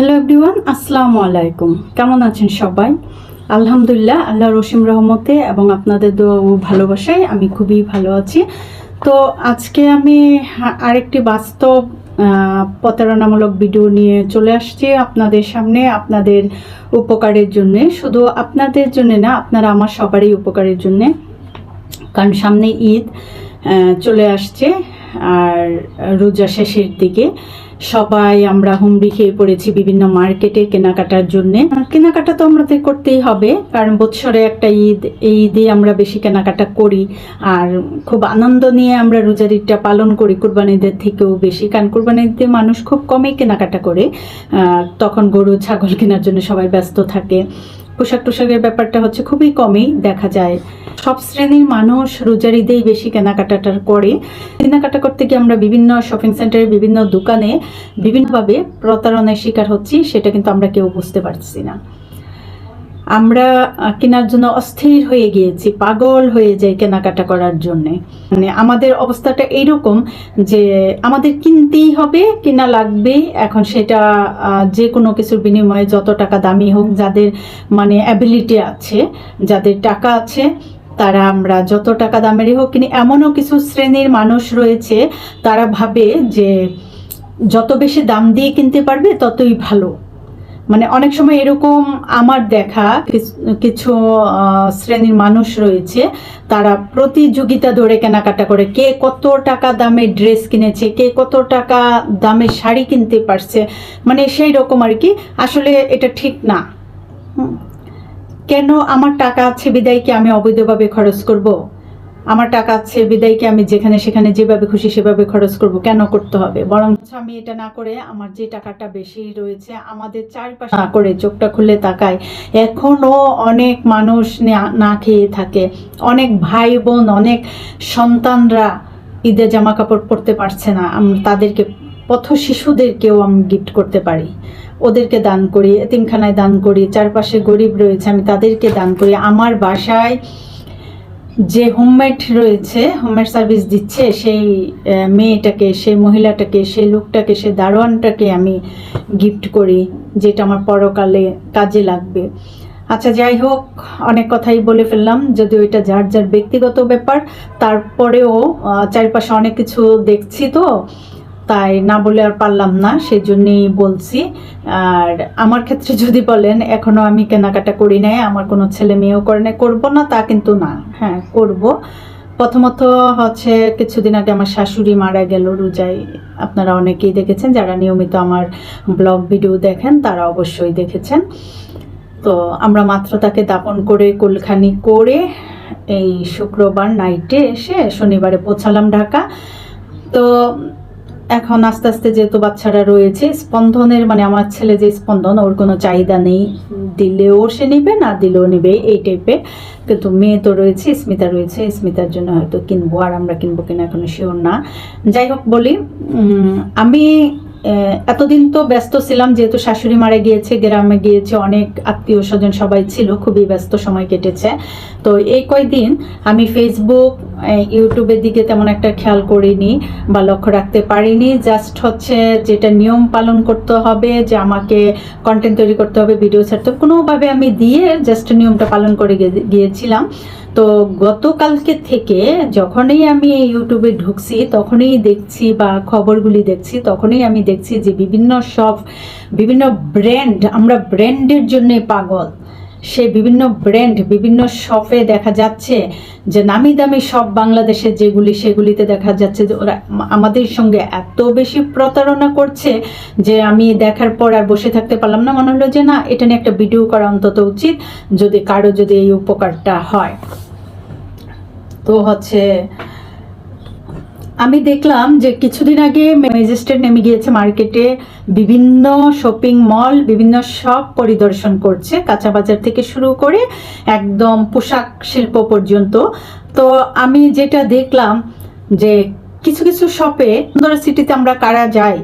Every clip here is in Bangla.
হ্যালো এভরিওয়ান আসসালামু আলাইকুম কেমন আছেন সবাই? আলহামদুলিল্লাহ আল্লাহ রসিম রহমতে এবং আপনাদের ভালোবাসায় আমি খুবই ভালো আছি। তো আজকে আমি আরেকটি বাস্তব প্রতারণামূলক ভিডিও নিয়ে চলে আসছি আপনাদের সামনে, আপনাদের উপকারের জন্যে। শুধু আপনাদের জন্য না, আপনারা আমার সবারই উপকারের জন্যে। কারণ সামনে ঈদ চলে আসছে, আর রোজা শেষের দিকে। সবাই আমরা হুমড়ি খেয়ে পড়েছি বিভিন্ন মার্কেটে কেনাকাটার জন্য। কেনাকাটা তো আমাদের করতেই হবে, কারণ বৎসরে একটা ঈদ, এই ঈদে আমরা বেশি কেনাকাটা করি। আর খুব আনন্দ নিয়ে আমরা রোজার ঈদটা পালন করি, কুরবানিদের থেকেও বেশি, কারণ কুরবানিতে মানুষ খুব কমই কেনাকাটা করে। তখন গরু, ছাগল কেনার জন্য সবাই ব্যস্ত থাকে। পোশাক টোশাকের ব্যাপারটা হচ্ছে খুবই কমই দেখা যায়। সব শ্রেণির মানুষ রোজার ঈদেই বেশি কেনাকাটাটা করে। কেনাকাটা করতে গিয়ে আমরা বিভিন্ন শপিং সেন্টারে বিভিন্ন দোকানে বিভিন্নভাবে প্রতারণার শিকার হচ্ছি, সেটা কিন্তু আমরা কেউ বুঝতে পারছি না। আমরা কেনার জন্য অস্থির হয়ে গিয়েছি, পাগল হয়ে যাই কেনাকাটা করার জন্যে। মানে আমাদের অবস্থাটা এইরকম যে আমাদের কিনতেই হবে, কিনা লাগবে এখন সেটা যে কোনো কিছুর বিনিময়ে যত টাকা দামি হোক, যাদের মানে অ্যাবিলিটি আছে, যাদের টাকা আছে, তারা আমরা যত টাকা দামেরই হোক কিনি, এমনও কিছু শ্রেণির মানুষ রয়েছে, তারা ভাবে যে যত বেশি দাম দিয়ে কিনতে পারবে, ততই ভালো। মানে অনেক সময় এরকম আমার দেখা কিছু শ্রেণির মানুষ রয়েছে, তারা প্রতিযোগিতা ধরে কেনাকাটা করে, কে কত টাকা দামে ড্রেস কিনেছে, কে কত টাকা দামে শাড়ি কিনতে পারছে মানে সেই রকম আর কি, আসলে এটা ঠিক না। কেন আমার টাকা আছে বিদায় কি আমি অবৈধভাবে খরচ করব আমার টাকা আছে, বিদায়কে আমি যেখানে সেখানে যেভাবে খুশি সেভাবে খরচ করব, কেন করতে হবে? বরং আমি এটা না করে আমার যে টাকাটা বেশি রয়েছে, আমাদের চারপাশে না করে চোখটা খুলে তাকায়। এখনও অনেক মানুষ না- খেয়ে থাকে। অনেক ভাই বোন, অনেক সন্তানরা ঈদের জামা কাপড় পরতে পারছে না। তাদেরকে, পথ শিশুদেরকেও আমি গিফট করতে পারি। ওদেরকে দান করি, এতিমখানায় দান করি, চারপাশে গরিব রয়েছে, আমি তাদেরকে দান করি। আমার বাসায় যে হোমমেড রয়েছে হোমমেড সার্ভিস দিচ্ছে, সেই মেয়েটাকে, সেই মহিলাটাকে, সেই লোকটাকে, সেই দারোয়ানটাকে আমি গিফট করি, যেটা আমার পরকালে কাজে লাগবে। আচ্ছা যাই হোক, অনেক কথাই বলে ফেললাম যদি ওইটা যার যার ব্যক্তিগত ব্যাপার, তারপরেও চারপাশে অনেক কিছু দেখছি তো। তাই না বলে আর পারলাম না সেই জন্যেই বলছি। আর আমার ক্ষেত্রে যদি বলেন, এখনও আমি কেনাকাটা করি নাই, আমার কোনো ছেলে মেয়েও করে নাই, করব না তা কিন্তু না। হ্যাঁ করব। প্রথমত হচ্ছে কিছুদিন আগে আমার শাশুড়ি মারা গেল রোজাই আপনারা অনেকেই দেখেছেন, যারা নিয়মিত আমার ব্লগ ভিডিও দেখেন, তারা অবশ্যই দেখেছেন। তো আমরা মাত্র তাকে দাপন করে, কুলখানি করে এই শুক্রবার নাইটে এসে শনিবারে পৌঁছালাম ঢাকা। তো এখন আস্তে আস্তে যেহেতু বাচ্চারা রয়েছে, স্পন্দনের মানে আমার ছেলে যে স্পন্দন, ওর কোনো চাহিদা নেই। দিলেও সে নিবে, না দিলেও নিবে, এই টাইপের কিন্তু মেয়ে তো রয়েছে, স্মিতা রয়েছে, স্মিতার জন্য হয়তো কিনবো, আর আমরা কিনবো কিনা এখনও শিওর না। যাই হোক বলি আমি এতদিন তো ব্যস্ত ছিলাম, যেহেতু শাশুড়ি মারা গিয়েছে, গ্রামে গিয়েছে, অনেক আত্মীয় স্বজন সবাই ছিল, খুবই ব্যস্ত সময় কেটেছে। তো এই কয়দিন আমি ফেসবুক ইউটিউবের দিকে তেমন একটা খেয়াল করিনি বা লক্ষ্য রাখতে পারিনি। জাস্ট হচ্ছে যেটা নিয়ম পালন করতে হবে, যে আমাকে কন্টেন্ট তৈরি করতে হবে ভিডিও ছাড়তে কোনোভাবে আমি দিয়ে জাস্ট নিয়মটা পালন করে গিয়েছিলাম। তো গতকালকে থেকে যখনই আমি ইউটিউবে ঢুকছি, তখনই দেখছি বা খবরগুলি দেখছি, তখনই আমি দেখছি যে বিভিন্ন সব, বিভিন্ন ব্র্যান্ড আমরা ব্র্যান্ডের জন্য পাগল। সে বিভিন্ন ব্র্যান্ড বিভিন্ন শপে দেখা যাচ্ছে যে নামি দামি সব বাংলাদেশের যেগুলি, সেগুলিতে দেখা যাচ্ছে যে ওরা আমাদের সঙ্গে এত বেশি প্রতারণা করছে যে আমি দেখার পর আর বসে থাকতে পারলাম না। মনে হলো যে না, এটা নিয়ে একটা ভিডিও করা অন্তত উচিত যদি কারও যদি এই উপকারটা হয়। তো হচ্ছে আমি দেখলাম যে কিছুদিন আগে ম্যাজিস্ট্রেট নেমে গিয়েছে মার্কেটে বিভিন্ন শপিং মল, বিভিন্ন শপ পরিদর্শন করছে, কাঁচা বাজার থেকে শুরু করে একদম পোশাক শিল্প পর্যন্ত। তো আমি যেটা দেখলাম যে কিছু কিছু শপে, সুন্দর সিটিতে আমরা কারা যাই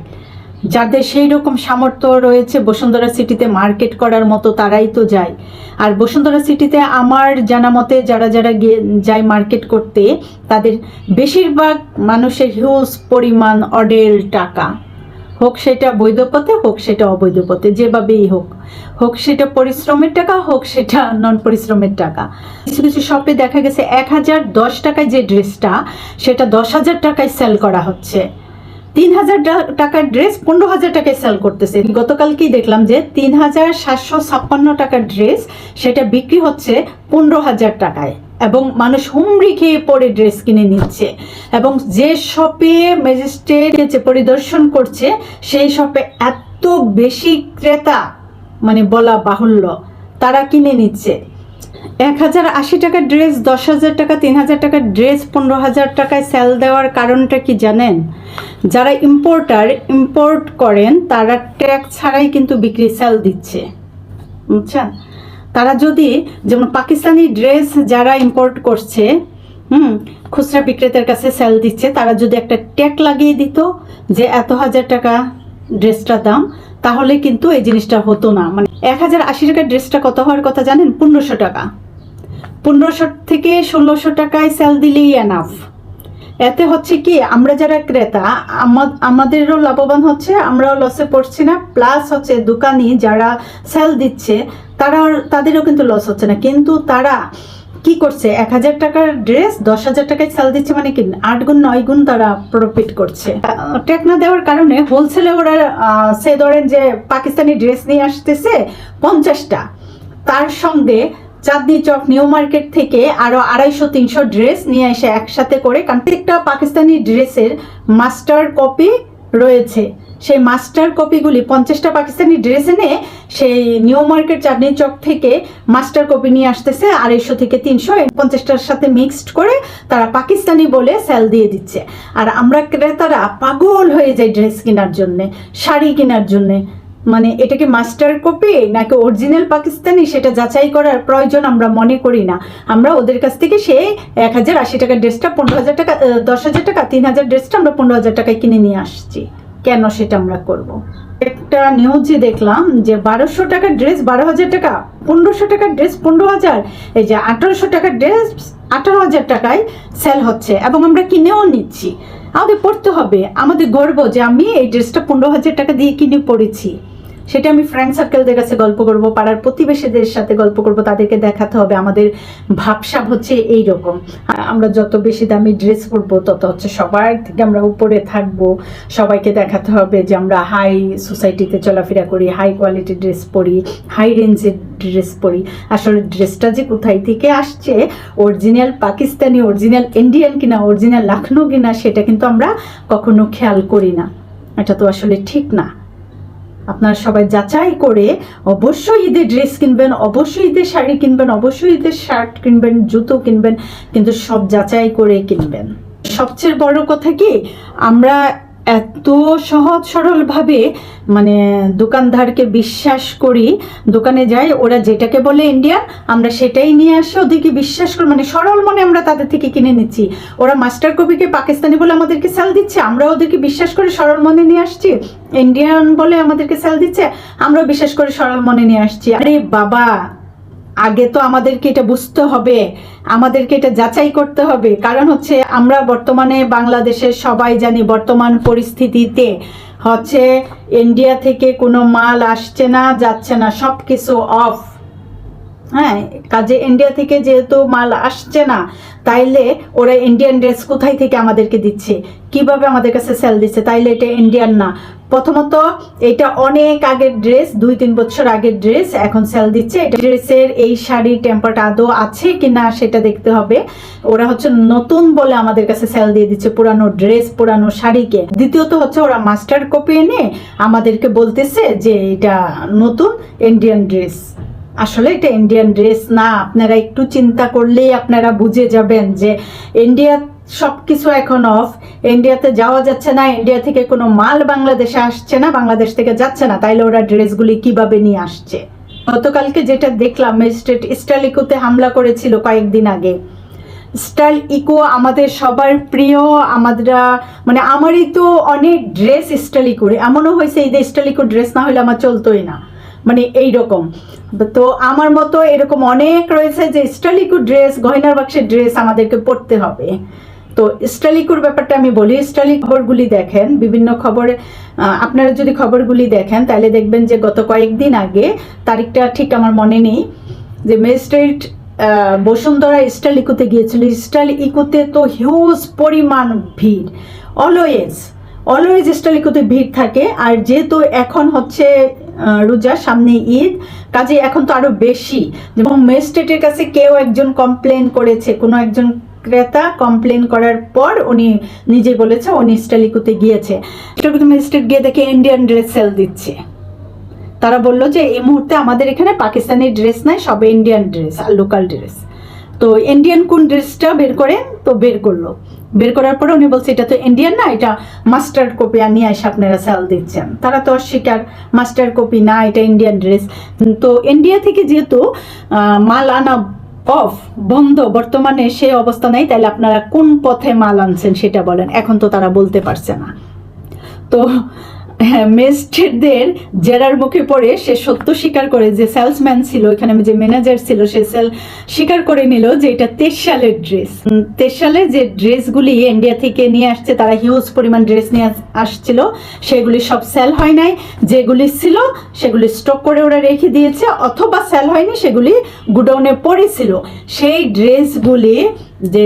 যাদের সেই রকম সামর্থ্য রয়েছে, বসুন্ধরা সিটিতে মার্কেট করার মতো তারাই তো যায়। আর বসুন্ধরা সিটিতে আমার জানা মতে যারা যারা গিয়ে যায় মার্কেট করতে, তাদের বেশিরভাগ মানুষের হিউজ পরিমাণ অডেল টাকা। হোক সেটা বৈধ পথে, হোক সেটা অবৈধ পথে, যেভাবেই হোক। হোক সেটা পরিশ্রমের টাকা, হোক সেটা নন পরিশ্রমের টাকা। কিছু কিছু শপে দেখা গেছে এক হাজার দশ টাকায় যে ড্রেসটা, সেটা দশ হাজার টাকায় সেল করা হচ্ছে। তিন হাজার টাকার ড্রেস পনেরো হাজার টাকায় সেল করতেছে। গতকালকেই দেখলাম যে তিন হাজার সাতশো ছাপ্পান্ন টাকার ড্রেস, সেটা বিক্রি হচ্ছে পনেরো হাজার টাকায় এবং মানুষ হুমড়ি খেয়ে পরে ড্রেস কিনে নিচ্ছে এবং যে শপে ম্যাজিস্ট্রেট পরিদর্শন করছে, সেই শপে এত বেশি ক্রেতা মানে বলা বাহুল্য, তারা কিনে নিচ্ছে। এক হাজার আশি টাকার ড্রেস, দশ হাজার টাকা, তিন হাজার টাকার ড্রেস, পনেরো হাজার টাকায় সেল দেওয়ার কারণটা কি জানেন? যারা ইম্পোর্টার ইম্পোর্ট করেন, তারা ট্যাক্স ছাড়াই কিন্তু বিক্রি সেল দিচ্ছে। বুঝছেন? তারা যদি, যেমন পাকিস্তানি ড্রেস যারা ইম্পোর্ট করছে, হুম, খুচরা বিক্রেতার কাছে সেল দিচ্ছে, তারা যদি একটা ট্যাগ লাগিয়ে দিত যে এত হাজার টাকা ড্রেসটার দাম তাহলে কিন্তু এই জিনিসটা হতো না। মানে এক হাজার আশি টাকার ড্রেসটা কত হওয়ার কথা জানেন? পনেরোশো টাকা। পনেরোশো থেকে ষোলোশো টাকায় সেল দিলেই এনাফ এতে হচ্ছে কি, আমরা যারা ক্রেতা, আমা- আমাদেরও লাভবান হচ্ছে, আমরাও লসে পড়ছি না। প্লাস হচ্ছে দোকানি যারা সেল দিচ্ছে তারা তাদেরও কিন্তু লস হচ্ছে না। কিন্তু তারা কি করছে? এক হাজার টাকার ড্রেস দশ হাজার টাকায় সেল দিচ্ছে মানে কি? আট গুণ, নয় গুণ তারা প্রফিট করছে। ট্যাক না দেওয়ার কারণে হোলসেলে ওরা সে ধরেন যে পাকিস্তানি ড্রেস নিয়ে আসতেছে পঞ্চাশটা। তার সঙ্গে চাঁদনি চক নিউ মার্কেট থেকে আরও আড়াইশো, তিনশো ড্রেস নিয়ে এসে একসাথে করে, কারণ প্রত্যেকটা পাকিস্তানি ড্রেসের মাস্টার কপি রয়েছে। সেই মাস্টার কপিগুলি পঞ্চাশটা পাকিস্তানি ড্রেস এনে সেই নিউ মার্কেট চাঁদনি চক থেকে মাস্টার কপি নিয়ে আসতেছে আড়াইশো থেকে তিনশো। পঞ্চাশটার সাথে মিক্সড করে তারা পাকিস্তানি বলে সেল দিয়ে দিচ্ছে। আর আমরা ক্রেতারা পাগল হয়ে যাই ড্রেস কেনার জন্যে, শাড়ি কেনার জন্যে। মানে এটা কি মাস্টার কপি নাকি অরিজিনাল পাকিস্তানি? সেটা যাচাই করার প্রয়োজন আমরা মনে করি না। আমরা ওদের কাছ থেকে সে এক হাজার আশি টাকার ড্রেসটা পনেরো হাজার টাকা দশ হাজার টাকা, তিন হাজার ড্রেসটা আমরা পনেরো হাজার টাকায় কিনে নিয়ে আসছি। কেন সেটা আমরা করব। একটা নিউজে দেখলাম যে বারোশো টাকার ড্রেস বারো হাজার টাকা, পনেরোশো টাকার ড্রেস পনেরো হাজার এই যে আঠারোশো টাকার ড্রেস আঠারো হাজার টাকায় সেল হচ্ছে এবং আমরা কিনেও নিচ্ছি আমাদের পড়তে হবে, আমাদের গর্ব যে আমি এই ড্রেসটা পনেরো হাজার টাকা দিয়ে কিনে পড়েছি সেটা আমি ফ্রেন্ড সার্কেলদের কাছে গল্প করব, পাড়ার প্রতিবেশীদের সাথে গল্প করব, তাদেরকে দেখাতে হবে, আমাদের ভাবসাব হচ্ছে এই রকম আমরা যত বেশি দামি ড্রেস পরবো, তত হচ্ছে সবার থেকে আমরা উপরে থাকব। সবাইকে দেখাতে হবে যে আমরা হাই সোসাইটিতে চলাফেরা করি হাই কোয়ালিটির ড্রেস পরি হাই রেঞ্জের ড্রেস পরি। আসলে ড্রেসটা যে কোথায় থেকে আসছে অরিজিনাল পাকিস্তানি অরিজিনাল ইন্ডিয়ান কিনা অরিজিনাল লাখনৌ কিনা, সেটা কিন্তু আমরা কখনো খেয়াল করি না। এটা তো আসলে ঠিক না। আপনারা সবাই যাচাই করে অবশ্যই ঈদের ড্রেস কিনবেন, অবশ্যই ঈদের শাড়ি কিনবেন, অবশ্যই ঈদের শার্ট কিনবেন, জুতো কিনবেন, কিন্তু সব যাচাই করে কিনবেন। সবচেয়ে বড় কথা কি, আমরা এত সহজ সরলভাবে মানে দোকানদারকে বিশ্বাস করি, দোকানে যাই, ওরা যেটাকে বলে ইন্ডিয়ান আমরা সেটাই নিয়ে আসি, ওদেরকে বিশ্বাস করি মানে সরল মনে আমরা তাদের থেকে কিনে নিচ্ছি। ওরা মাস্টার কপিকে পাকিস্তানি বলে আমাদেরকে সেল দিচ্ছে আমরা ওদেরকে বিশ্বাস করে, সরল মনে নিয়ে আসছি। ইন্ডিয়ান বলে আমাদেরকে সেল দিচ্ছে, আমরাও বিশ্বাস করে, সরল মনে নিয়ে আসছি। আরে বাবা! আগে তো আমাদেরকে এটা বুঝতে হবে, আমাদেরকে এটা যাচাই করতে হবে। কারণ হচ্ছে আমরা বর্তমানে বাংলাদেশের সবাই জানি বর্তমান পরিস্থিতিতে হচ্ছে ইন্ডিয়া থেকে কোনো মাল আসছে না, যাচ্ছে না সব কিছু অফ হ্যাঁ কাজে ইন্ডিয়া থেকে যেহেতু মাল আসছে না, তাইলে ওরা ইন্ডিয়ান ড্রেস কোথায় থেকে আমাদেরকে দিচ্ছে? কীভাবে আমাদের কাছে সেল দিচ্ছে? তাইলে এটা ইন্ডিয়ান না। প্রথমত, এটা অনেক আগের ড্রেস দুই তিন বছর আগের ড্রেস এখন সেল দিচ্ছে। এটা ড্রেসের এই শাড়ি টেম্পারটা আদৌ আছে কি না সেটা দেখতে হবে। ওরা হচ্ছে নতুন বলে আমাদের কাছে সেল দিয়ে দিচ্ছে পুরানো ড্রেস পুরানো শাড়িকে। দ্বিতীয়ত হচ্ছে ওরা মাস্টার কপি এনে আমাদেরকে বলতেছে যে এটা নতুন ইন্ডিয়ান ড্রেস আসলে এটা ইন্ডিয়ান ড্রেস না, আপনারা একটু চিন্তা করলেই আপনারা বুঝে যাবেন যে ইন্ডিয়া সব কিছু এখন অফ ইন্ডিয়াতে যাওয়া যাচ্ছে না ইন্ডিয়া থেকে কোনো মাল বাংলাদেশে আসছে না, বাংলাদেশ থেকে যাচ্ছে না, তাইলে ওরা ড্রেসগুলি কীভাবে নিয়ে আসছে? গতকালকে যেটা দেখলাম ম্যাজিস্ট্রেট স্টালিকোতে হামলা করেছিল কয়েকদিন আগে। স্টাইল ইকো আমাদের সবার প্রিয়, আমাদের মানে আমারই তো অনেক ড্রেস স্টাইল এমনও হয়েছে এই যে স্টাইল ইকো ড্রেস না হলে আমার চলতোই না। মানে এই রকম তো আমার মতো এরকম অনেক রয়েছে যে স্টাইলিকো ড্রেস, গয়নার বাক্সের ড্রেস আমাদেরকে পরতে হবে। তো স্টালিকুর ব্যাপারটা আমি বলি স্টালিক খবরগুলি দেখেন, বিভিন্ন খবরে আপনারা যদি খবরগুলি দেখেন, তাহলে দেখবেন যে গত কয়েকদিন আগে তারিখটা ঠিক আমার মনে নেই, যে ম্যাজিস্ট্রেট বসুন্ধরা স্টাইল ইকোতে গিয়েছিল। স্টাইল ইকোতে তো হিউজ পরিমাণ ভিড়, অলওয়েজ অলওয়েজ স্টাইল ইকোতে ভিড় থাকে। আর যেহেতু এখন হচ্ছে রোজা সামনে ঈদ। কাজে এখন তো আরও বেশি। যেমন ম্যাজিস্ট্রেটের কাছে কেউ একজন কমপ্লেন করেছে, কোনো একজন ক্রেতা কমপ্লেন করার পর উনি নিজে বলেছে, উনি স্টাইলিকুতে গিয়েছে। ম্যাজিস্ট্রেট গিয়ে দেখে ইন্ডিয়ান ড্রেস সেল দিচ্ছে। তারা বলল যে, এই মুহূর্তে আমাদের এখানে পাকিস্তানি ড্রেস নাই, সব ইন্ডিয়ান ড্রেস আর লোকাল ড্রেস তো ইন্ডিয়ান কোন ড্রেসটা বের করেন তো বের করল। বের করার পরে উনি বলছে, এটা তো ইন্ডিয়ান না, এটা মাস্টার কপি আর নিয়ে এসে আপনারা সেল দিচ্ছেন। তারা তো অস্বীকার মাস্টার কপি না, এটা ইন্ডিয়ান ড্রেস তো ইন্ডিয়া থেকে যেহেতু মাল আনা অফ বন্ধ, বর্তমানে সে অবস্থা নেই, তাহলে আপনারা কোন পথে মাল আনছেন সেটা বলেন। এখন তো তারা বলতে পারছে না। তো মেস্টেরদের জেরার মুখে পড়ে সে সত্য স্বীকার করে, যে সেলসম্যান ছিল, এখানে যে ম্যানেজার ছিল, সে সেল স্বীকার করে নিল যে এটা তেইশ সালের ড্রেস তেইশ সালে যে ড্রেসগুলি ইন্ডিয়া থেকে নিয়ে আসছে, তারা হিউজ পরিমাণ ড্রেস নিয়ে আসছিল, সেগুলি সব সেল হয় নাই। যেগুলি ছিল, সেগুলি স্টক করে ওরা রেখে দিয়েছে, অথবা সেল হয়নি, সেগুলি গুডাউনে পড়েছিল। সেই ড্রেসগুলি যে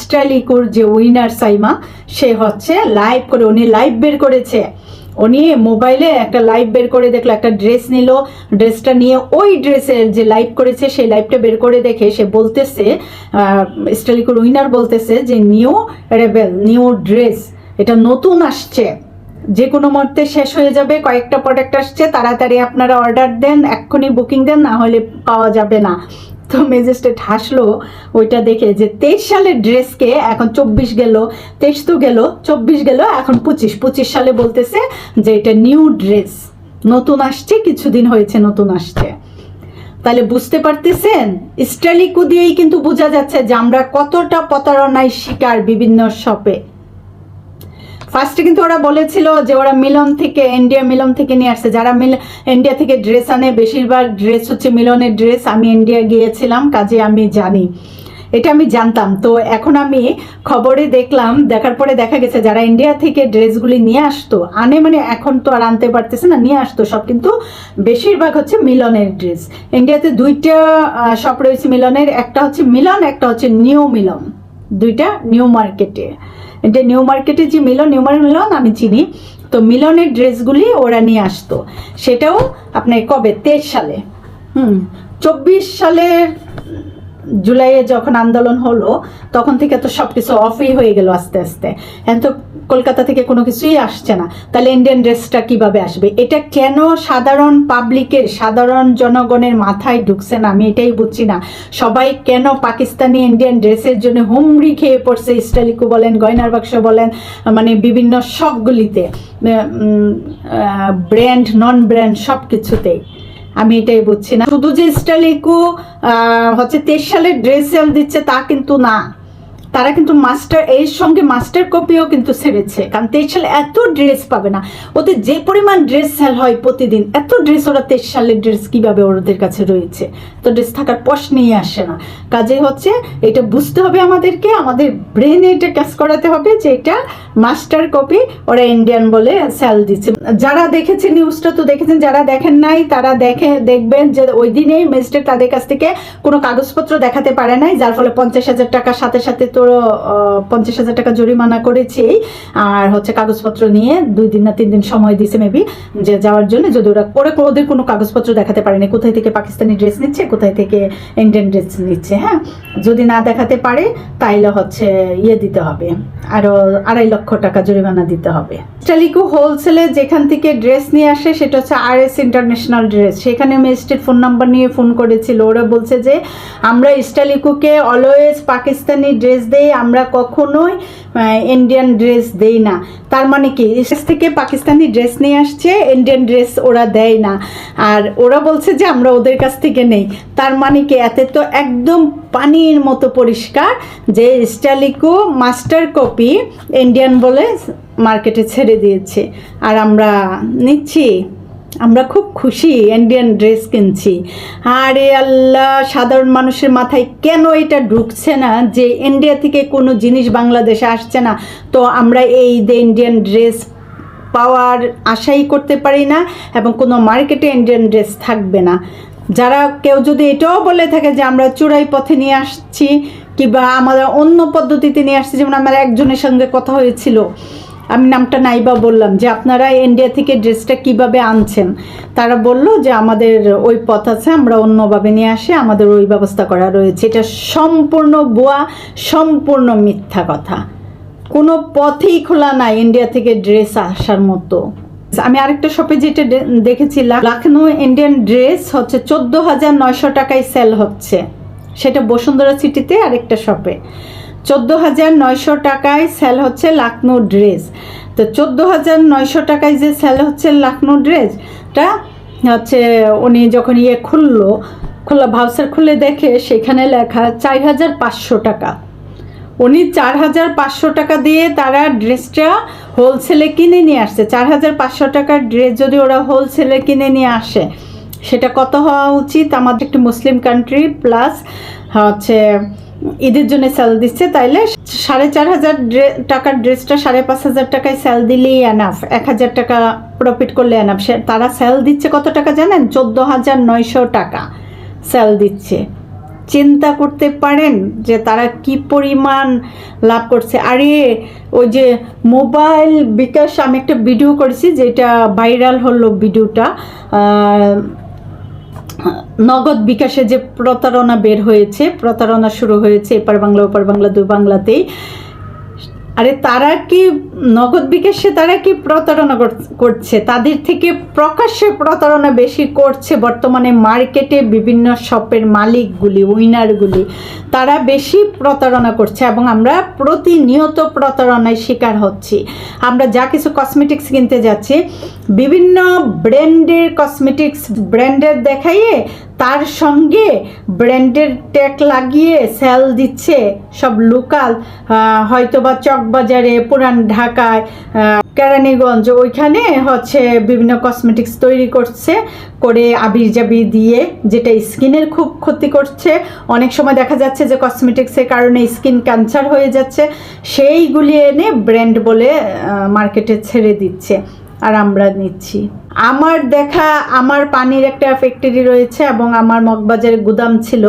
স্টাইলিকুর যে উইনার সাইমা, সে হচ্ছে লাইভ করে, উনি লাইভ বের করেছে। উনি মোবাইলে একটা লাইভ বের করে দেখল, একটা ড্রেস নিল ড্রেসটা নিয়ে ওই ড্রেসের যে লাইভ করেছে, সেই লাইভটা বের করে দেখে সে বলতেছে স্টাইলিকুর উইনার বলতেছে যে নিউ রেবেল নিউ ড্রেস এটা নতুন আসছে। যে কোনো মুহূর্তে শেষ হয়ে যাবে, কয়েকটা প্রোডাক্ট আসছে, তাড়াতাড়ি আপনারা অর্ডার দেন, এক্ষুনি বুকিং দেন, না হলে পাওয়া যাবে না। তো ম্যাজিস্ট্রেট হাসলো ওইটা দেখে যে তেইশ সালের ড্রেসকে এখন চব্বিশ গেল, তেইশ তো গেল, চব্বিশ গেল, এখন পঁচিশ। পঁচিশ সালে বলতেছে যে এটা নিউ ড্রেস, নতুন আসছে, কিছুদিন হয়েছে নতুন আসছে। তাহলে বুঝতে পারতেছেন? স্টাইলিকু দিয়েই কিন্তু বোঝা যাচ্ছে যে আমরা কতটা প্রতারণায় শিকার বিভিন্ন শপে। ফার্স্টে কিন্তু ওরা বলেছিল যে ওরা মিলন থেকে ইন্ডিয়া মিলন থেকে নিয়ে আসছে। যারা মিল ইন্ডিয়া থেকে ড্রেস আনে, বেশিরভাগ ড্রেস হচ্ছে মিলনের ড্রেস আমি ইন্ডিয়া গিয়েছিলাম, কাজে আমি জানি। এটা আমি জানতাম। তো এখন আমি খবরে দেখলাম, দেখার পরে দেখা গেছে যারা ইন্ডিয়া থেকে ড্রেসগুলি নিয়ে আসতো, আনে মানে এখন তো আর আনতে পারতেছে না, নিয়ে আসতো। সব কিন্তু বেশিরভাগ হচ্ছে মিলনের ড্রেস ইন্ডিয়াতে দুইটা শপ রয়েছে মিলনের। একটা হচ্ছে মিলন, একটা হচ্ছে নিউ মিলন। দুইটা নিউ মার্কেটে এটা নিউ মার্কেটে যে মিলন নিউ মিলন আমি চিনি। তো মিলনের ড্রেসগুলি ওরা নিয়ে আসতো। সেটাও আপনার কবে? তেইশ সালে। হুম, চব্বিশ সালের জুলাইয়ে যখন আন্দোলন হলো, তখন থেকে তো সব কিছু অফই হয়ে গেল আস্তে আস্তে। এখন তো কলকাতা থেকে কোনো কিছুই আসছে না। তাহলে ইন্ডিয়ান ড্রেসটা কীভাবে আসবে? এটা কেন সাধারণ পাবলিকের সাধারণ জনগণের মাথায় ঢুকছে না? আমি এটাই বুঝছি না। সবাই কেন পাকিস্তানি ইন্ডিয়ান ড্রেসের জন্য হুমড়ি খেয়ে পড়ছে? স্টালিকু বলেন, গয়নার বাক্স বলেন মানে বিভিন্ন সবগুলিতে ব্র্যান্ড নন ব্র্যান্ড সব কিছুতেই আমি এটাই বুঝছি না। শুধু যে স্টাইলিকু হচ্ছে তেইশ সালের ড্রেস সেল দিচ্ছে তা কিন্তু না। তারা কিন্তু মাস্টার, এর সঙ্গে মাস্টার কপিও কিন্তু ছেড়েছে। কারণ তেইশ এত ড্রেস পাবে না। ওদের যে পরিমাণ ড্রেস সেল হয় প্রতিদিন, এত ড্রেস ওরা তেইশ সালের ড্রেস কীভাবে ওদের কাছে রয়েছে? তো ড্রেস থাকার পশ নিয়ে আসে না। কাজে হচ্ছে, এটা বুঝতে হবে আমাদেরকে, আমাদের ব্রেনে এটা কাজ করাতে হবে যে এটা মাস্টার কপি, ওরা ইন্ডিয়ান বলে সেল দিচ্ছে। যারা দেখেছে নিউজটা তো দেখেছেন, যারা দেখেন নাই, তারা দেখে, দেখবেন যে ওই দিনেই ম্যাজিস্ট্রেট তাদের কাছ থেকে কোনো কাগজপত্র দেখাতে পারে নাই, যার ফলে পঞ্চাশ হাজার টাকার সাথে সাথে তো পঞ্চাশ হাজার টাকা জরিমানা করেছি। আর হচ্ছে কাগজপত্র নিয়ে দুই দিন না তিন দিন সময় দিছে মেবি, যে যাওয়ার জন্য। যদি ওরা করে ওদের কোনো কাগজপত্র দেখাতে পারেনি। কোথায় থেকে পাকিস্তানি ড্রেস নিচ্ছে, কোথায় থেকে ইন্ডিয়ান ড্রেস নিচ্ছে হ্যাঁ? যদি না দেখাতে পারে, তাইলে হচ্ছে ইয়ে দিতে হবে। আরও আড়াই লক্ষ টাকা জরিমানা দিতে হবে। স্টালিকো হোলসেলে যেখান থেকে ড্রেস নিয়ে আসে, সেটা হচ্ছে আর এস ইন্টারন্যাশনাল ড্রেস। সেখানে ম্যাজিস্ট্রেট ফোন নাম্বার নিয়ে ফোন করেছিল। ওরা বলছে যে, আমরা স্টালিকোকে অলওয়েজ পাকিস্তানি ড্রেস দেই, আমরা কখনোই ইন্ডিয়ান ড্রেস দেই না। তার মানে কি? এস থেকে পাকিস্তানি ড্রেস নিয়ে আসছে ইন্ডিয়ান ড্রেস ওরা দেয় না। আর ওরা বলছে যে আমরা ওদের কাছ থেকে নেই। তার মানে কি? এতে তো একদম পানির মতো পরিষ্কার যে স্টালিকো মাস্টার কপি ইন্ডিয়ান বলে মার্কেটে ছেড়ে দিয়েছে। আর আমরা নিচ্ছি। আমরা খুব খুশি ইন্ডিয়ান ড্রেস কিনছি। আরে আল্লাহ, সাধারণ মানুষের মাথায় কেন এটা ঢুকছে না যে ইন্ডিয়া থেকে কোনো জিনিস বাংলাদেশে আসছে না? তো আমরা এই ঈদে ইন্ডিয়ান ড্রেস পাওয়ার আশাই করতে পারি না এবং কোনো মার্কেটে ইন্ডিয়ান ড্রেস থাকবে না। যারা কেউ যদি এটাও বলে থাকে যে আমরা চূড়াই পথে নিয়ে আসছি কিংবা আমাদের অন্য পদ্ধতিতে নিয়ে আসছি, যেমন আমার একজনের সঙ্গে কথা হয়েছিল। আমি নামটা নাইবা বললাম যে আপনারা ইন্ডিয়া থেকে ড্রেসটা কীভাবে আনছেন? তারা বলল যে আমাদের ওই পথ আছে, আমরা অন্যভাবে নিয়ে আসি, আমাদের ওই ব্যবস্থা করা রয়েছে। এটা সম্পূর্ণ বোয়া সম্পূর্ণ মিথ্যা কথা। কোনো পথেই খোলা নাই ইন্ডিয়া থেকে ড্রেস আসার মতো। আমি আরেকটা শপে যেটা দেখেছিলাম লখনৌ ইন্ডিয়ান ড্রেস হচ্ছে চোদ্দ হাজার নয়শো টাকায় সেল হচ্ছে। সেটা বসুন্ধরা সিটিতে আরেকটা শপে চোদ্দ হাজার নয়শো টাকায় সেল হচ্ছে লাকনো ড্রেস তো চোদ্দ হাজার নয়শো টাকায় যে সেল হচ্ছে লাকনো ড্রেসটা হচ্ছে উনি যখন ইয়ে খুললো খোলা ভাউচার খুলে দেখে সেখানে লেখা চার হাজার পাঁচশো টাকা। উনি চার হাজার পাঁচশো টাকা দিয়ে তারা ড্রেসটা হোলসেলে কিনে নিয়ে আসছে। চার হাজার পাঁচশো টাকার ড্রেস যদি ওরা হোলসেলে কিনে নিয়ে আসে, সেটা কত হওয়া উচিত? আমাদের একটি মুসলিম কান্ট্রি প্লাস হচ্ছে ঈদের জন্য সেল দিচ্ছে, তাইলে সাড়ে চার হাজার টাকার ড্রেসটা সাড়ে পাঁচ হাজার টাকায় সেল দিলেই এনাফ এক হাজার টাকা প্রফিট করলে এনাফ সে তারা সেল দিচ্ছে কত টাকা জানেন? চোদ্দ হাজার নয়শো টাকা সেল দিচ্ছে। চিন্তা করতে পারেন যে তারা কি পরিমাণ লাভ করছে। আরে, ওই যে মোবাইল বিকাশ, আমি একটা ভিডিও করেছি, যেটা ভাইরাল হলো ভিডিওটা নগদ বিকাশে যে প্রতারণা বের হয়েছে, প্রতারণা শুরু হয়েছে এপার বাংলা, ওপার বাংলা, দুই বাংলাতেই। আরে তারা কি নগদ বিকাশে তারা কি প্রতারণা কর- করছে? তাদের থেকে প্রকাশ্যে প্রতারণা বেশি করছে বর্তমানে মার্কেটে বিভিন্ন শপের মালিকগুলি, উইনারগুলি। তারা বেশি প্রতারণা করছে এবং আমরা প্রতিনিয়ত প্রতারণায় শিকার হচ্ছি। আমরা যা কিছু কসমেটিক্স কিনতে যাচ্ছি, বিভিন্ন ব্র্যান্ডের কসমেটিক্স ব্র্যান্ডের দেখাইয়ে তার সঙ্গে ব্র্যান্ডের ট্যাগ লাগিয়ে সেল দিচ্ছে সব লোকাল হয়তো বা চকবাজারে, পুরান ঢাকায় কেরানীগঞ্জ, ওইখানে হচ্ছে বিভিন্ন কসমেটিক্স তৈরি করছে, করে আবির জাবি দিয়ে, যেটা স্কিনের খুব ক্ষতি করছে। অনেক সময় দেখা যাচ্ছে যে কসমেটিক্সের কারণে স্কিন ক্যান্সার হয়ে যাচ্ছে। সেইগুলি এনে ব্র্যান্ড বলে মার্কেটে ছেড়ে দিচ্ছে। আর আমরা নিচ্ছি। আমার দেখা, আমার পানির একটা ফ্যাক্টরি রয়েছে এবং আমার মগবাজারে গুদাম ছিল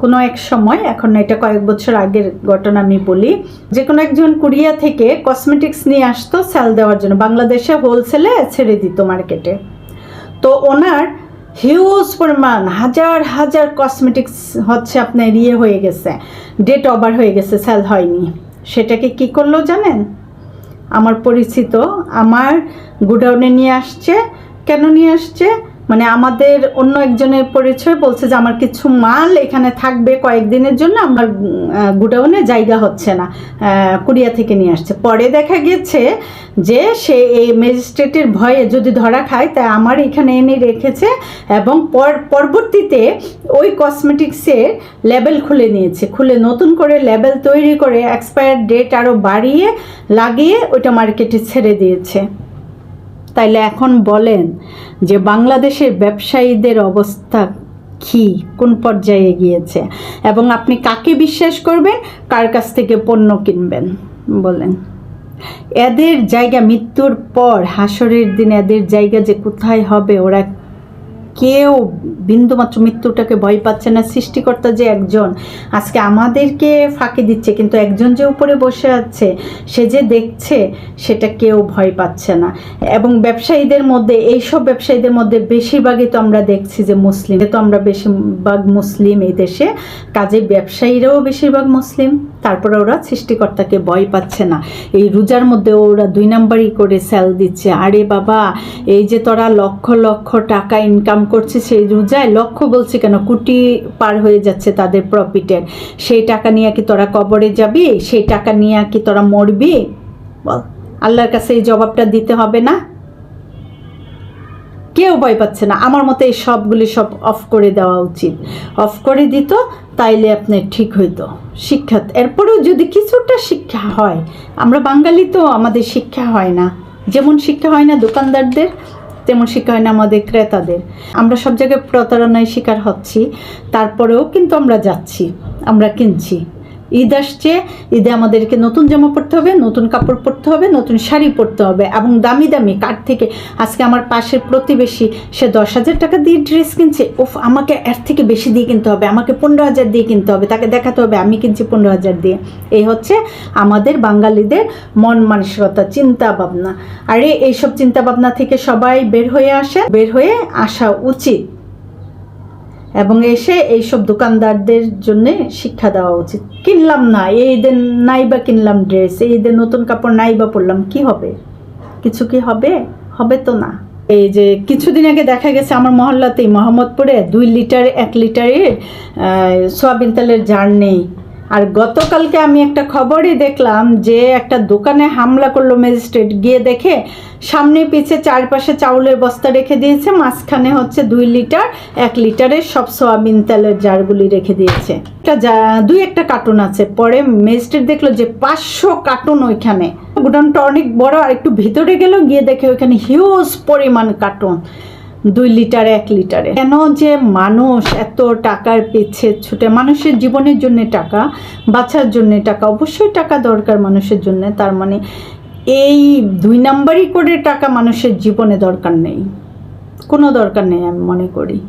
কোনো এক সময়, এখন এটা কয়েক বছর আগের ঘটনা আমি বলি। যে কোনো একজন কুরিয়া থেকে কসমেটিক্স নিয়ে আসতো সেল দেওয়ার জন্য। বাংলাদেশে হোলসেলে ছেড়ে দিত মার্কেটে তো ওনার হিউজ পরিমাণ, হাজার হাজার কসমেটিক্স হচ্ছে আপনার ইয়ে হয়ে গেছে ডেট ওভার হয়ে গেছে সেল হয়নি। সেটাকে কি করল জানেন? আমার পরিচিত আমার গুডাউনে নিয়ে আসছে। কেন নিয়ে আসছে? মানে আমাদের অন্য একজনের পরিচয় বলছে যে আমার কিছু মাল এখানে থাকবে কয়েকদিনের জন্য, আমার গুডাউনে জায়গা হচ্ছে না কুরিয়া থেকে নিয়ে আসছে। পরে দেখা গেছে যে সে এই ম্যাজিস্ট্রেটের ভয়ে যদি ধরা খায় তাই আমার এখানে এনে রেখেছে এবং পর, পরবর্তীতে ওই কসমেটিক্সের লেবেল খুলে নিয়েছে। খুলে নতুন করে লেবেল তৈরি করে, এক্সপায়ার ডেট আরও বাড়িয়ে লাগিয়ে ওইটা মার্কেটে ছেড়ে দিয়েছে। তাইলে এখন বলেন যে বাংলাদেশের ব্যবসায়ীদের অবস্থা কি? কোন পর্যায়ে গিয়েছে এবং আপনি কাকে বিশ্বাস করবেন? কার কাছ থেকে পণ্য কিনবেন? বলেন। এদের জায়গা মৃত্যুর পর হাসরের দিন এদের জায়গা যে কোথায় হবে? ওরা কেউ বিন্দুমাত্র মৃত্যুটাকে ভয় পাচ্ছে না, সৃষ্টিকর্তা যে একজন, আজকে আমাদেরকে ফাঁকি দিচ্ছে, কিন্তু একজন যে উপরে বসে আছে, সে যে দেখছে, সেটা কেউ ভয় পাচ্ছে না। এবং ব্যবসায়ীদের মধ্যে, এইসব ব্যবসায়ীদের মধ্যে বেশিরভাগই তো আমরা দেখছি যে মুসলিম। তো আমরা বেশিরভাগ মুসলিম এই দেশে, কাজে ব্যবসায়ীরাও বেশিরভাগ মুসলিম, তারপরে ওরা সৃষ্টিকর্তাকে ভয় পাচ্ছে না। এই রোজার মধ্যে ওরা দুই নাম্বারই করে সেল দিচ্ছে। আরে বাবা, এই যে তোরা লক্ষ লক্ষ টাকা ইনকাম করছে সেই রোজায় লক্ষ বলছে কেন? কোটি পার হয়ে যাচ্ছে তাদের প্রফিটের সেই টাকা নিয়ে কি তোরা কবরে যাবি? সেই টাকা নিয়ে কি তোরা মরবি? বল। আল্লাহর কাছে এই জবাবটা দিতে হবে না? কেউ ভয় পাচ্ছে না। আমার মতে এই সবগুলি সব অফ করে দেওয়া উচিত। অফ করে দিত, তাইলে আপনার ঠিক হইতো। শিক্ষা, এরপরেও যদি কিছুটা শিক্ষা হয়, আমরা বাঙালি তো আমাদের শিক্ষা হয় না। যেমন শিক্ষা হয় না দোকানদারদের তেমন শিকার হয় না আমাদের ক্রেতাদের। আমরা সব জায়গায় প্রতারণায় শিকার হচ্ছি, তারপরেও কিন্তু আমরা যাচ্ছি, আমরা কিনছি। ঈদ আসছে, ঈদে আমাদেরকে নতুন জামা পরতে হবে, নতুন কাপড় পরতে হবে, নতুন শাড়ি পরতে হবে এবং দামি দামি কার থেকে? আজকে আমার পাশের প্রতিবেশী, সে দশ হাজার টাকা দিয়ে ড্রেস কিনছে। ওফ আমাকে এর থেকে বেশি দিয়ে কিনতে হবে, আমাকে পনেরো হাজার দিয়ে কিনতে হবে, তাকে দেখাতে হবে, আমি কিনছি পনেরো হাজার দিয়ে। এই হচ্ছে আমাদের বাঙালিদের মন মানসিকতা, চিন্তা ভাবনা। আরে, এইসব চিন্তা ভাবনা থেকে সবাই বের হয়ে আসে বের হয়ে আসা উচিত। এবং এসে এইসব দোকানদারদের জন্য শিক্ষা দেওয়া উচিত। কিনলাম না, এই দিন নাই বা কিনলাম ড্রেস এই দিন নতুন কাপড় নাই বা পরলাম, কি হবে? কিছু কি হবে? হবে তো না। এই যে কিছুদিন আগে দেখা গেছে আমার মহল্লাতেই, মোহাম্মদপুরে দুই লিটার, এক লিটারের সোয়াবিন তেলের জার নেই। আর গতকালকে আমি একটা খবরই দেখলাম যে একটা দোকানে হামলা করল ম্যাজিস্ট্রেট। গিয়ে দেখে সামনে পিছে চারপাশে চাউলের বস্তা রেখে দিয়েছে, মাঝখানে হচ্ছে দুই লিটার, এক লিটারের সব সোয়াবিন তেলের জারগুলি রেখে দিয়েছে। একটা দুই একটা কার্টুন আছে। পরে ম্যাজিস্ট্রেট দেখল যে পাঁচশো কার্টুন ওইখানে। গোডাউনটা অনেক বড় আর একটু ভিতরে গেল, গিয়ে দেখে ওইখানে হিউজ পরিমাণ কার্টুন। দুই লিটার, এক লিটারে। কেন যে মানুষ এত টাকার পিছে ছুটে? মানুষের জীবনের জন্য টাকা, বাঁচার জন্য টাকা, অবশ্যই টাকা দরকার মানুষের জন্য। তার মানে এই দুই নাম্বারই করে টাকা মানুষের জীবনে দরকার নেই। কোনো দরকার নেই আমি মনে করি।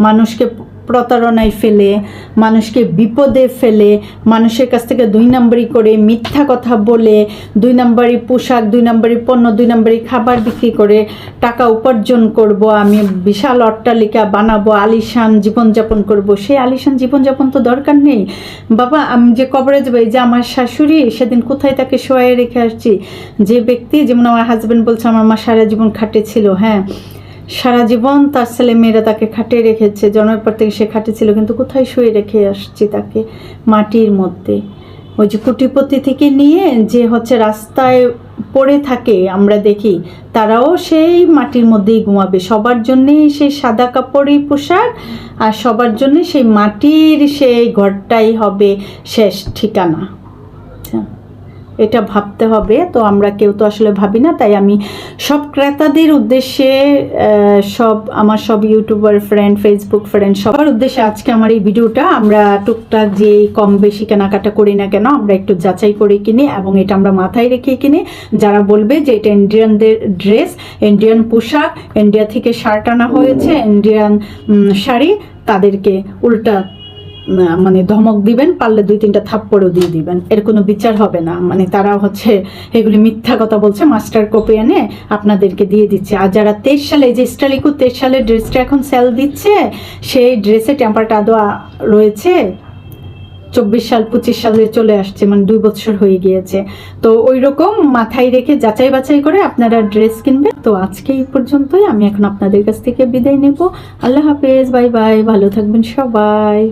মানুষকে প্রতারণায় ফেলে, মানুষকে বিপদে ফেলে, মানুষের কাছ থেকে দুই নাম্বারই করে মিথ্যা কথা বলে, দুই নাম্বারই পোশাক, দুই নাম্বারই পণ্য, দুই নাম্বারই খাবার বিক্রি করে টাকা উপার্জন করব, আমি বিশাল অট্টালিকা বানাবো, আলিশান জীবনযাপন করব। সেই আলিশান জীবনযাপন তো দরকার নেই। বাবা, আমি যে কবরে যাব, এই যে আমার শাশুড়ি, সেদিন কোথায় তাকে শোয়াই রেখে আসছি? যে ব্যক্তি, যেমন আমার হাজব্যান্ড বলছে, আমার মা সারা জীবন খাটেছিল হ্যাঁ। সারা জীবন তার ছেলে মেয়েরা তাকে খাটে রেখেছে, জন্মের পর থেকে সে খাটে ছিল কিন্তু কোথায় শুয়ে রেখে আসছি তাকে মাটির মধ্যে? ওই যে কুটিপতি থেকে নিয়ে যে হচ্ছে রাস্তায় পড়ে থাকে, আমরা দেখি, তারাও সেই মাটির মধ্যেই ঘুমাবে। সবার জন্যেই সেই সাদা কাপড়ই পোশাক আর সবার জন্য সেই মাটির সেই ঘরটাই হবে শেষ ঠিকানা। এটা ভাবতে হবে, তো আমরা কেউ তো আসলে ভাবি না, তাই আমি সব ক্রেতাদের উদ্দেশ্যে সব আমার সব ইউটিউবার ফ্রেন্ড ফেসবুক ফ্রেন্ড সবার উদ্দেশ্যে আজকে আমার এই ভিডিওটা, আমরা টুকটাক যে কম বেশি কেনাকাটা করি না কেন, আমরা একটু যাচাই করে কিনি এবং এটা আমরা মাথায় রেখে কিনি। যারা বলবে যে এটা ইন্ডিয়ানদের ড্রেস, ইন্ডিয়ান পোশাক, ইন্ডিয়া থেকে শার্ট আনা হয়েছে, ইন্ডিয়ান শাড়ি, তাদেরকে উল্টা মানে ধমক দিবেন, পারলে দুই তিনটা থাপ্পড়ও দিয়ে দিবেন। এর কোনো বিচার হবে না। মানে তারা হচ্ছে এগুলি মিথ্যা কথা বলছে, মাস্টার কপি এনে আপনাদেরকে দিয়ে দিচ্ছে। আর যারা তেইশ সালে যে স্টালিকু তেইশ সালের ড্রেসটা এখন সেল দিচ্ছে, সেই ড্রেসে টেম্পারটা দেওয়া রয়েছে? চব্বিশ সাল, পঁচিশ সালে চলে আসছে মানে দুই বছর হয়ে গিয়েছে। তো ওই রকম মাথায় রেখে যাচাই বাছাই করে আপনারা ড্রেস কিনবেন। তো আজকে এই পর্যন্তই। আমি এখন আপনাদের কাছ থেকে বিদায় নেব। আল্লাহ হাফেজ। Bye bye. ভালো থাকবেন সবাই।